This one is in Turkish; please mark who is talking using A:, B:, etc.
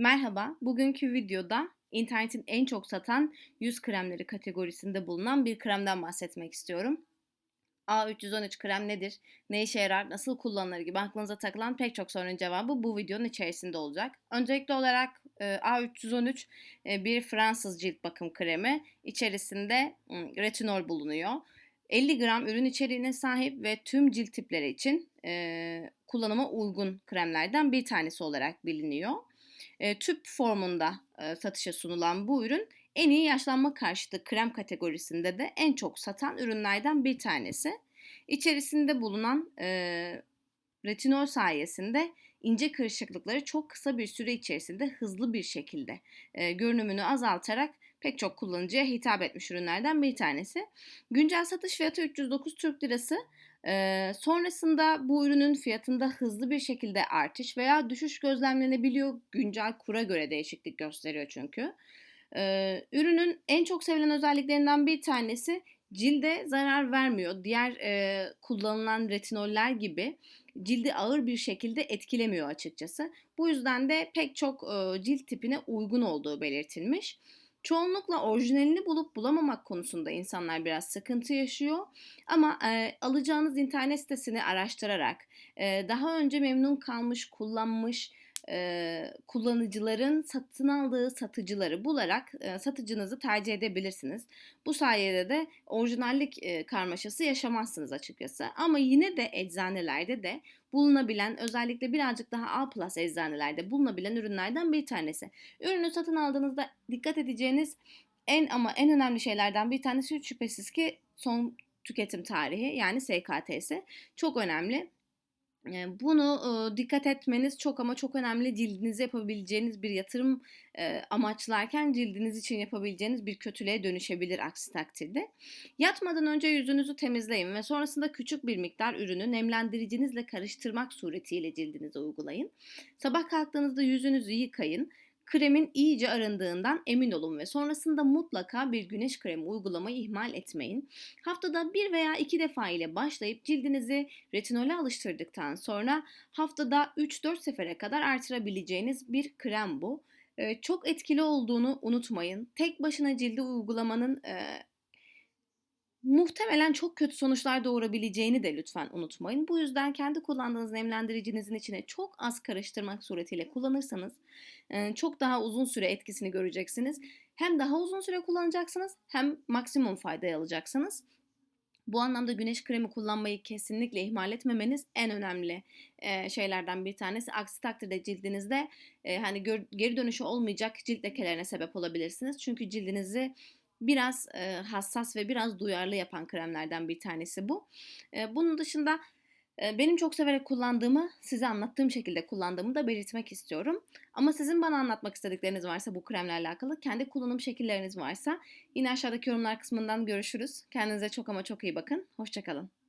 A: Merhaba, bugünkü videoda internetin en çok satan yüz kremleri kategorisinde bulunan bir kremden bahsetmek istiyorum. A313 krem nedir, ne işe yarar, nasıl kullanılır gibi aklınıza takılan pek çok sorunun cevabı bu videonun içerisinde olacak. Öncelikli olarak e, A313 e, bir Fransız cilt bakım kremi. İçerisinde retinol bulunuyor. 50 gram ürün içeriğine sahip ve tüm cilt tipleri için e, kullanıma uygun kremlerden bir tanesi olarak biliniyor. E, tüp formunda e, satışa sunulan bu ürün en iyi yaşlanma karşıtı krem kategorisinde de en çok satan ürünlerden bir tanesi. İçerisinde bulunan e, retinol sayesinde ince kırışıklıkları çok kısa bir süre içerisinde hızlı bir şekilde e, görünümünü azaltarak pek çok kullanıcıya hitap etmiş ürünlerden bir tanesi. Güncel satış fiyatı 309 Türk Lirası. Sonrasında bu ürünün fiyatında hızlı bir şekilde artış veya düşüş gözlemlenebiliyor. Güncel kura göre değişiklik gösteriyor çünkü. Ee, ürünün en çok sevilen özelliklerinden bir tanesi cilde zarar vermiyor. Diğer e, kullanılan retinoller gibi cildi ağır bir şekilde etkilemiyor açıkçası. Bu yüzden de pek çok e, cilt tipine uygun olduğu belirtilmiş. Çoğunlukla orijinalini bulup bulamamak konusunda insanlar biraz sıkıntı yaşıyor. Ama e, alacağınız internet sitesini araştırarak, e, daha önce memnun kalmış, kullanmış e, kullanıcıların satın aldığı satıcıları bularak e, satıcınızı tercih edebilirsiniz. Bu sayede de orijinallik e, karmaşası yaşamazsınız açıkçası. Ama yine de eczanelerde de bulunabilen özellikle birazcık daha A plus eczanelerde bulunabilen ürünlerden bir tanesi. Ürünü satın aldığınızda dikkat edeceğiniz en ama en önemli şeylerden bir tanesi şüphesiz ki son tüketim tarihi yani SKT'si çok önemli. Bunu dikkat etmeniz çok ama çok önemli. Cildinize yapabileceğiniz bir yatırım amaçlarken cildiniz için yapabileceğiniz bir kötülüğe dönüşebilir aksi takdirde. Yatmadan önce yüzünüzü temizleyin ve sonrasında küçük bir miktar ürünü nemlendiricinizle karıştırmak suretiyle cildinize uygulayın. Sabah kalktığınızda yüzünüzü yıkayın. Kremin iyice arındığından emin olun ve sonrasında mutlaka bir güneş kremi uygulamayı ihmal etmeyin. Haftada bir veya iki defa ile başlayıp cildinizi retinole alıştırdıktan sonra haftada 3-4 sefere kadar artırabileceğiniz bir krem bu. Ee, çok etkili olduğunu unutmayın. Tek başına cilde uygulamanın e, muhtemelen çok kötü sonuçlar doğurabileceğini de lütfen unutmayın. Bu yüzden kendi kullandığınız nemlendiricinizin içine çok az karıştırmak suretiyle kullanırsanız çok daha uzun süre etkisini göreceksiniz. Hem daha uzun süre kullanacaksınız hem maksimum faydayı alacaksınız. Bu anlamda güneş kremi kullanmayı kesinlikle ihmal etmemeniz en önemli şeylerden bir tanesi. Aksi takdirde cildinizde hani geri dönüşü olmayacak cilt lekelerine sebep olabilirsiniz. Çünkü cildinizi biraz e, hassas ve biraz duyarlı yapan kremlerden bir tanesi bu. E, bunun dışında benim çok severek kullandığımı, size anlattığım şekilde kullandığımı da belirtmek istiyorum. Ama sizin bana anlatmak istedikleriniz varsa bu kremle alakalı, kendi kullanım şekilleriniz varsa yine aşağıdaki yorumlar kısmından görüşürüz. Kendinize çok ama çok iyi bakın. Hoşçakalın.